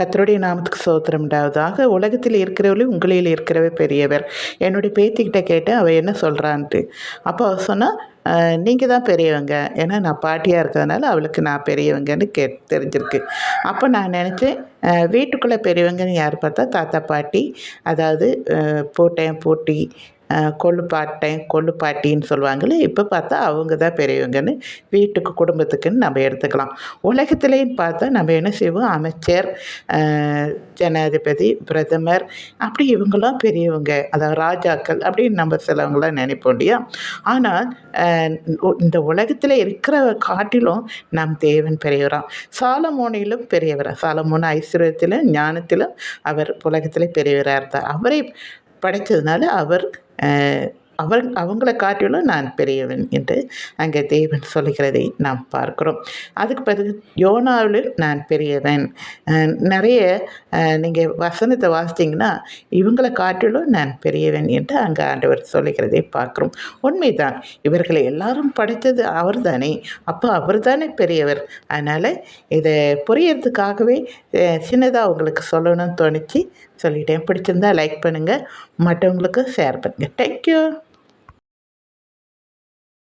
கத்தருடைய நாமத்துக்கு சோத்திரம் உண்டாவதாக உலகத்தில் இருக்கிறவர்களே உங்களில் இருக்கிறவே பெரியவர். என்னுடைய பேத்திக்கிட்ட கேட்டேன் அவள் என்ன சொல்கிறான்ட்டு அப்போ அவள் சொன்னால் நீங்கள் தான் பெரியவங்க. ஏன்னா நான் பாட்டியாக இருக்கிறதுனால அவளுக்கு நான் பெரியவங்கன்னு கே தெரிஞ்சிருக்கு. அப்போ நான் நினச்சேன் வீட்டுக்குள்ளே பெரியவங்கன்னு யார் பார்த்தா தாத்தா பாட்டி. அதாவது போட்டேன் போட்டி பூட்டி. அஹ், கொள்ளுப்பாட்டின்னு சொல்லுவாங்களே இப்போ பார்த்தா அவங்க தான் பெரியவங்கன்னு வீட்டுக்கு குடும்பத்துக்குன்னு நம்ம எடுத்துக்கலாம். உலகத்துலேயும் பார்த்தா நம்ம என்ன செய்வோம்? அமைச்சர் ஜனாதிபதி பிரதமர் அப்படி இவங்களாம் பெரியவங்க அதாவது ராஜாக்கள் அப்படின்னு நம்ம சிலவங்களாம் நினைப்போம் இல்லையா? ஆனால் இந்த உலகத்தில் இருக்கிற காட்டிலும் நம் தேவன் பெரியவராம். சாலமோனிலும் பெரியவரா. சாலமோன ஐஸ்வர்யத்திலும் ஞானத்திலும் அவர் உலகத்தில் பெரியவராக இருந்தார். அவரை படைத்ததுனால அவர் அஹ், அவங்கள காட்டிலும் நான் பெரியவன் என்று அங்கே தேவன் சொல்லுகிறதை நாம் பார்க்கிறோம். அதுக்கு பிறகு யோனாவில் நான் பெரியவன். நிறைய நீங்கள் வசனத்தை வாசித்தீங்கன்னா இவங்களை காட்டிலும் நான் பெரியவன் என்று அங்கே ஆண்டவர் சொல்லுகிறதை பார்க்குறோம். உண்மைதான் இவர்களை எல்லாரும் படைத்தது அவர் தானே அப்போ அவர் தானே பெரியவர். அதனால் இதை புரியறதுக்காகவே சின்னதாக உங்களுக்கு சொல்லணும்னு தோணுச்சு. சொல்லிட்டேன். பிடிச்சிருந்தா லைக் பண்ணுங்கள் மற்றவங்களுக்கு ஷேர் பண்ணுங்கள் தேங்க்யூ